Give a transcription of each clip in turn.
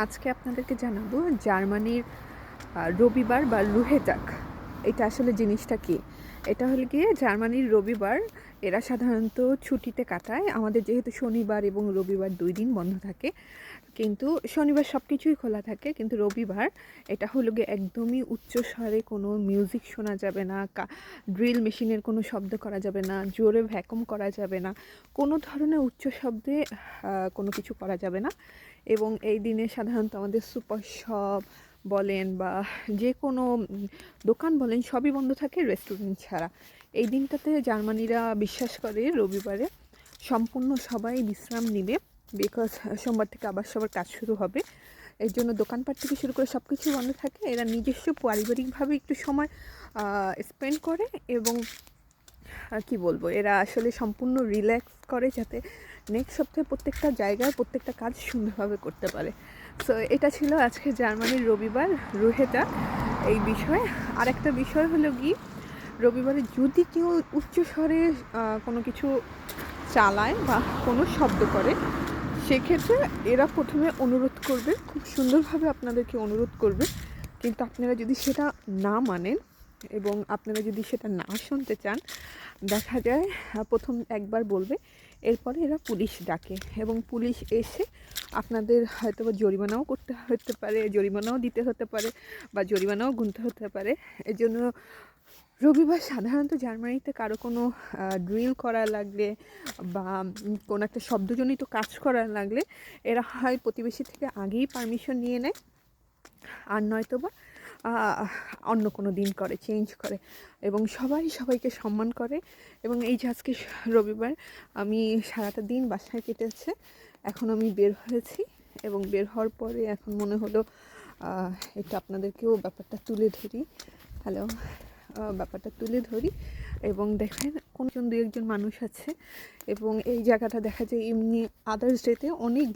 আজকে আপনাদেরকে জানাব জার্মানির রবিবার বা রুহেটাক এটা আসলে জিনিসটা কি? এটা হলো গিয়ে জার্মানির রবিবার। এরা সাধারণত ছুটিতে কাটায়। আমাদের যেহেতু শনিবার এবং রবিবার দুই দিন বন্ধ থাকে, কিন্তু শনিবার সব কিছুই খোলা থাকে, কিন্তু রবিবার এটা হলো গিয়ে একদমই উচ্চ স্বরে কোনো মিউজিক শোনা যাবে না ড্রিল মেশিনের কোনো শব্দ করা যাবে না, জোরে ভ্যাকুম করা যাবে না, কোনো ধরনের উচ্চ শব্দে কোনো কিছু করা যাবে না। এবং এই দিনে সাধারণত আমাদের সুপার শপ বলেন বা যে কোনো দোকান বলেন সবই বন্ধ থাকে রেস্টুরেন্ট ছাড়া। এই দিনটাতে জার্মানিরা বিশ্বাস করে রবিবারে সম্পূর্ণ সবাই বিশ্রাম নিবে বিকজ সোমবার থেকে আবার সবার কাজ শুরু হবে। এর জন্য দোকানপাট থেকে শুরু করে সব কিছু বন্ধ থাকে। এরা নিজস্ব পারিবারিকভাবে একটু সময় স্পেন্ড করে এবং কি বলব, এরা আসলে সম্পূর্ণ রিল্যাক্স করে যাতে নেক্সট সপ্তাহে প্রত্যেকটা জায়গায় প্রত্যেকটা কাজ সুন্দরভাবে করতে পারে। সো এটা ছিল আজকে জার্মানির রবিবার রুহেটা এই বিষয়ে। আর একটা বিষয় হলো কি, রবিবারে যদি কেউ উচ্চ স্বরে কোনো কিছু চালায় বা কোনো শব্দ করে, সেক্ষেত্রে এরা প্রথমে অনুরোধ করবে, খুব সুন্দরভাবে আপনাদেরকে অনুরোধ করবে। কিন্তু আপনারা যদি সেটা না মানেন এবং আপনারা যদি সেটা না শুনতে চান, দেখা যায় প্রথম একবার বলবে, এরপরে এরা পুলিশ ডাকে এবং পুলিশ এসে আপনাদের হয়তো বা জরিমানাও করতে হতে পারে, জরিমানাও দিতে হতে পারে বা জরিমানাও গুনতে হতে পারে। এই জন্য রবিবার সাধারণত জার্মানিতে কারও কোনো ড্রিল করা লাগলে বা কোনো একটা শব্দজনিত কাজ করা লাগলে এরা হয় প্রতিবেশী থেকে আগেই পারমিশন নিয়ে নেয়। আর নয়তো বা অন্য কোনো দিন করে চেঞ্জ করে এবং সবাই সবাইকে সম্মান করে এবং এই যে আজকে রবিবার, আমি সারাটা দিন বাসায় কেটেছে, এখন আমি বের হয়েছি এবং বের হওয়ার পরে এখন মনে হলো এটা একটু আপনাদেরকেও ব্যাপারটা তুলে ধরি। হ্যালো ব্যাপারটা তুলে ধরি এবং দেখেন কোনজন দু একজন মানুষ আছে এবং এই জায়গাটা দেখা যায় এমনি আদার্স ডেতে অনেক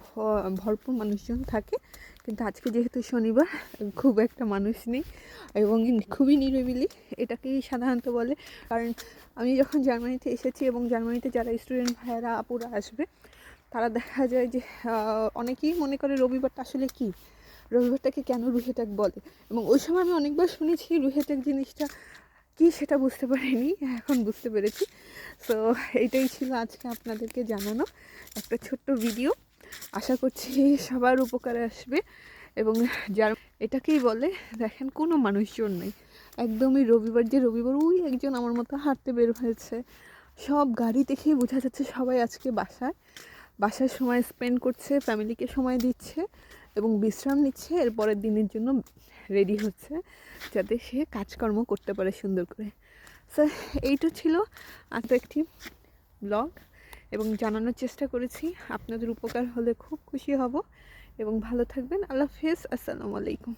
ভরপুর মানুষজন থাকে। কিন্তু আজকে যেহেতু শনিবার, খুব একটা মানুষ নেই এবং খুবই নিরিবিলি। এটাকেই সাধারণত বলে। কারণ আমি যখন জার্মানিতে এসেছি এবং জার্মানিতে যারা স্টুডেন্ট ভাইয়েরা, আপুরা আসবে, তারা দেখা যায় যে অনেকেই মনে করে রবিবারটা আসলে কি? রবিবারটাকে কেন রুহেটাক বলে? এবং ওই সময় আমি অনেকবার শুনেছি রুহেটাক জিনিসটা কি সেটা বুঝতে পারিনি, এখন বুঝতে পেরেছি। সো এইটাই ছিল আজকে আপনাদেরকে জানানো একটা ছোট্ট ভিডিও আশা করছি সবার উপকারে আসবে এবং যার এটাকেই বলে, দেখেন কোনো মানুষজন নেই। একদমই রবিবার, যে রবিবার ওই একজন আমার মতো হাঁটতে বের হয়েছে। সব গাড়ি দেখেই বোঝা যাচ্ছে সবাই আজকে বাসায়। বাসায় সময় স্পেন্ড করছে ফ্যামিলিকে সময় দিচ্ছে। এবং বিশ্রাম নিচ্ছে এরপরের দিনের জন্য রেডি হচ্ছে যাতে সে কাজকর্ম করতে পারে সুন্দর করে। সো এইটা ছিল আজকে একটি ব্লগ এবং জানানোর চেষ্টা করেছি। আপনাদের উপকার হলে খুব খুশি হব এবং ভালো থাকবেন। আল্লাহ হাফেজ। আসসালামু আলাইকুম।